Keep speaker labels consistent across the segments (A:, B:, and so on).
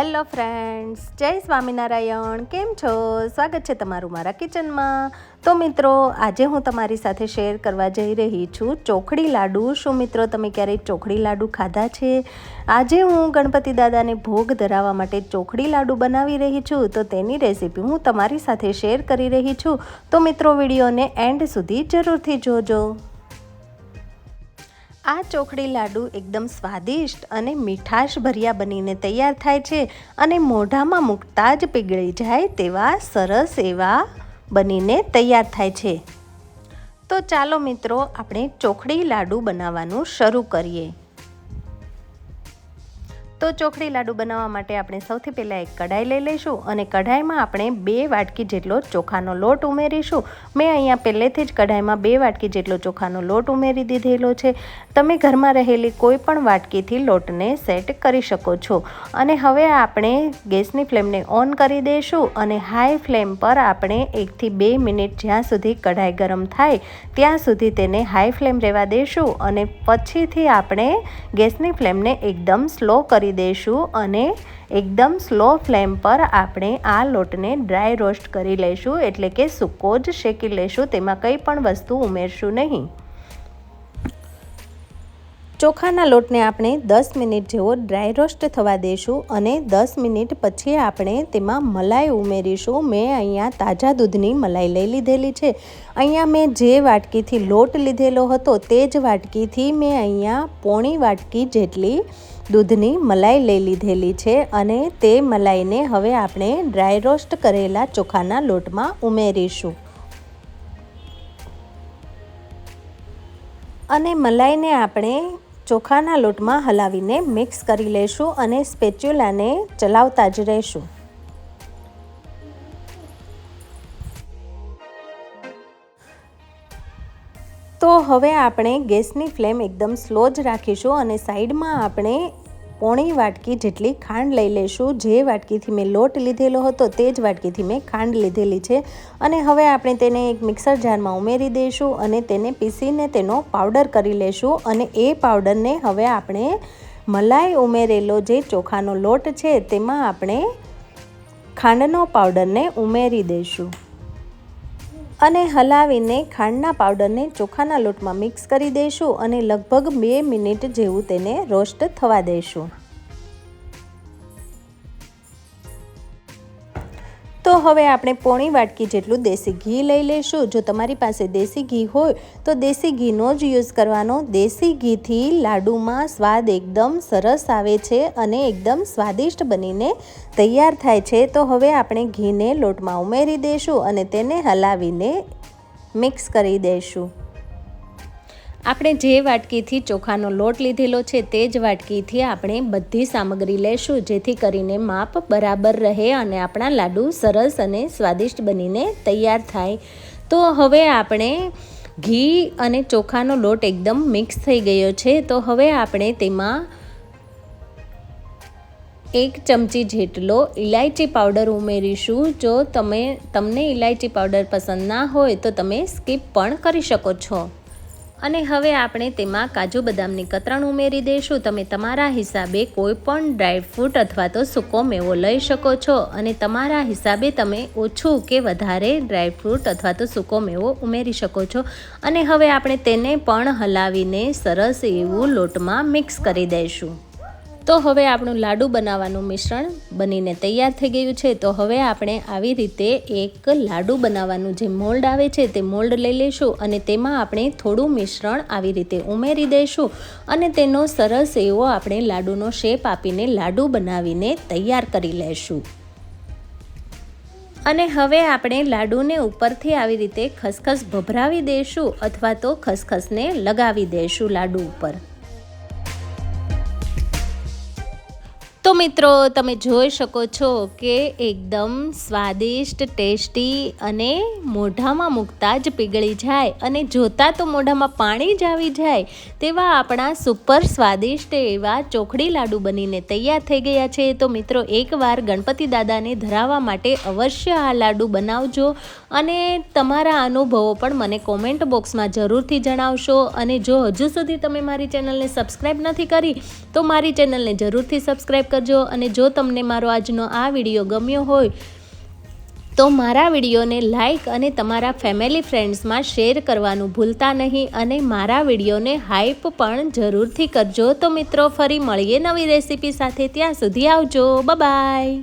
A: Hello friends, જય સ્વામિનારાયણ. કેમ છો? સ્વાગત છે તમારું મારા કિચનમાં. તો મિત્રો, આજે હું તમારી સાથે શેર કરવા જઈ રહી છું ચોખડી લાડુ. શું મિત્રો, તમે ક્યારેય ચોખડી લાડુ ખાધા છે? આજે હું ગણપતિ દાદાને ભોગ ધરાવવા માટે ચોખડી લાડુ બનાવી રહી છું. તો તેની રેસીપી હું તમારી સાથે શેર કરી રહી છું. તો મિત્રો, વિડીયોને એન્ડ સુધી જરૂરથી જોજો. આ ચોખડી લાડુ એકદમ સ્વાદિષ્ટ અને મીઠાશ ભર્યા બનીને તૈયાર થાય છે અને મોઢામાં મૂકતા જ પીગળી જાય તેવા સરસ એવા બનીને તૈયાર થાય છે. તો ચાલો મિત્રો, આપણે ચોખડી લાડુ બનાવવાનું શરૂ કરીએ. તો ચોખડી લાડુ બનાવવા માટે આપણે સૌથી પહેલાં એક કઢાઈ લઈ લઈશું અને કઢાઈમાં આપણે બે વાટકી જેટલો ચોખાનો લોટ ઉમેરીશું. મેં અહીંયા પહેલેથી જ કઢાઈમાં બે વાટકી જેટલો ચોખાનો લોટ ઉમેરી દીધેલો છે. તમે ઘરમાં રહેલી કોઈ પણ વાટકીથી લોટને સેટ કરી શકો છો. અને હવે આપણે ગેસની ફ્લેમને ઓન કરી દઈશું અને હાઈ ફ્લેમ પર આપણે એકથી બે મિનિટ જ્યાં સુધી કઢાઈ ગરમ થાય ત્યાં સુધી તેને હાઈ ફ્લેમ રહેવા દઈશું અને પછીથી આપણે ગેસની ફ્લેમને એકદમ સ્લો કરી કરી દઈશું અને એકદમ સ્લો ફ્લેમ પર આપણે આ લોટને ડ્રાય રોસ્ટ કરી લઈશું એટલે કે સૂકો જ શેકી લઈશું, તેમાં કંઈ પણ વસ્તુ ઉમેરશું નહીં. ચોખાના લોટને આપણે દસ મિનિટ જેવો ડ્રાય રોસ્ટ થવા દઈશું અને દસ મિનિટ પછી આપણે તેમાં મલાઈ ઉમેરીશું. મેં અહીંયા તાજા દૂધની મલાઈ લઈ લીધેલી છે. અહીંયા મેં જે વાટકીથી લોટ લીધેલો હતો તે જ વાટકીથી મેં અહીંયા પોણી વાટકી જેટલી દૂધની મલાઈ લઈ લીધેલી છે અને તે મલાઈને હવે આપણે ડ્રાય રોસ્ટ કરેલા ચોખાના લોટમાં ઉમેરીશું. અને મલાઈને આપણે ચોખાના લોટમાં હલાવીને મિક્સ કરી લઈશું અને સ્પેચ્યુલાને ચલાવતા જ રહીશું. તો હવે આપણે ગેસની ફ્લેમ એકદમ સ્લો જ રાખીશું અને સાઈડમાં આપણે પોણી વાટકી જેટલી ખાંડ લઈ લઈશું જે વાટકીથી મેં લોટ લીધેલો હતો તે જ વાટકીથી મેં ખાંડ લીધેલી છે. અને હવે આપણે તેને એક મિક્સર જારમાં ઉમેરી દઈશું અને તેને પીસીને તેનો પાવડર કરી લઈશું અને એ પાવડરને હવે આપણે મલાઈ ઉમેરેલો જે ચોખાનો લોટ છે, તેમાં આપણે ખાંડનો પાવડરને ઉમેરી દઈશું. અને હલાવીને ખાંડના પાવડરને ચોખાના લોટમાં મિક્સ કરી દઈશું અને લગભગ બે મિનિટ જેવું તેને રોસ્ટ થવા દઈશું. તો હવે આપણે પોણી વાટકી જેટલું દેશી ઘી લઈ લઈશું. જો તમારી પાસે દેશી ઘી હોય, તો દેશી ઘીનો જ યુઝ કરવાનો. દેશી ઘીથી લાડુમાં સ્વાદ એકદમ સરસ આવે છે અને એકદમ સ્વાદિષ્ટ બનીને તૈયાર થાય છે. તો હવે આપણે ઘીને લોટમાં ઉમેરી દઈશું અને તેને હલાવીને મિક્સ કરી દઈશું આપણે જે વાટકીથી ચોખાનો લોટ લીધેલો છે તે જ વાટકીથી આપણે બધી સામગ્રી લેશું, જેથી કરીને માપ બરાબર રહે અને આપણા લાડુ સરસ અને સ્વાદિષ્ટ બનીને તૈયાર થાય. તો હવે આપણે ઘી અને ચોખાનો લોટ એકદમ મિક્સ થઈ ગયો છે. તો હવે આપણે તેમાં એક ચમચી જેટલો ઇલાયચી પાવડર ઉમેરીશું. જો તમે, તમને ઇલાયચી પાવડર પસંદ ના હોય તો તમે સ્કીપ પણ કરી શકો છો. અને હવે આપણે તેમાં કાજુ બદામની કતરણ ઉમેરી દઈશું. તમે તમારા હિસાબે કોઈ પણ ડ્રાયફ્રૂટ અથવા તો સૂકો મેવો લઈ શકો છો અને તમારા હિસાબે તમે ઓછું કે વધારે ડ્રાયફ્રૂટ અથવા તો સૂકો મેવો ઉમેરી શકો છો. અને હવે આપણે તેને પણ હલાવીને સરસ એવું લોટમાં મિક્સ કરી દઈશું. તો હવે આપણું લાડુ બનાવવાનું મિશ્રણ બનીને તૈયાર થઈ ગયું છે. તો હવે આપણે આવી રીતે એક લાડુ બનાવવાનું જે મોલ્ડ આવે છે તે મોલ્ડ લઈ લઈશું અને તેમાં આપણે થોડું મિશ્રણ આવી રીતે ઉમેરી દઈશું અને તેનો સરસ એવો આપણે લાડુનો શેપ આપીને લાડુ બનાવીને તૈયાર કરી લઈશું. અને હવે આપણે લાડુને ઉપરથી આવી રીતે ખસખસ ભભરાવી દઈશું અથવા તો ખસખસને લગાવી દઈશું લાડુ ઉપર. તો મિત્રો, તમે જોઈ શકો છો કે એકદમ સ્વાદિષ્ટ, ટેસ્ટી અને મોઢામાં મૂકતા જ પીગળી જાય અને જોતાં તો મોઢામાં પાણી જ આવી જાય તેવા આપણા સુપર સ્વાદિષ્ટ એવા ચોખડી લાડુ બનીને તૈયાર થઈ ગયા છે. તો મિત્રો, એકવાર ગણપતિ દાદાને ધરાવવા માટે અવશ્ય આ લાડુ બનાવજો અને તમારા અનુભવો પણ મને કોમેન્ટ બોક્સમાં જરૂરથી જણાવશો. અને જો હજુ સુધી તમે મારી ચેનલને સબસ્ક્રાઈબ નથી કરી, તો મારી ચેનલને જરૂરથી સબસ્ક્રાઈબ કરજો અને જો તમને મારો આજનો આ વીડિયો ગમ્યો હોય, તો મારા વિડીયોને લાઈક અને તમારા ફેમિલી ફ્રેન્ડ્સમાં શેર કરવાનું ભૂલતા નહીં અને મારા વિડીયોને હાઇપ પણ જરૂરથી કરજો. તો મિત્રો, ફરી મળીએ નવી રેસીપી સાથે. ત્યાં સુધી આવજો. બાય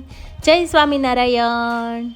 A: જય સ્વામિનારાયણ.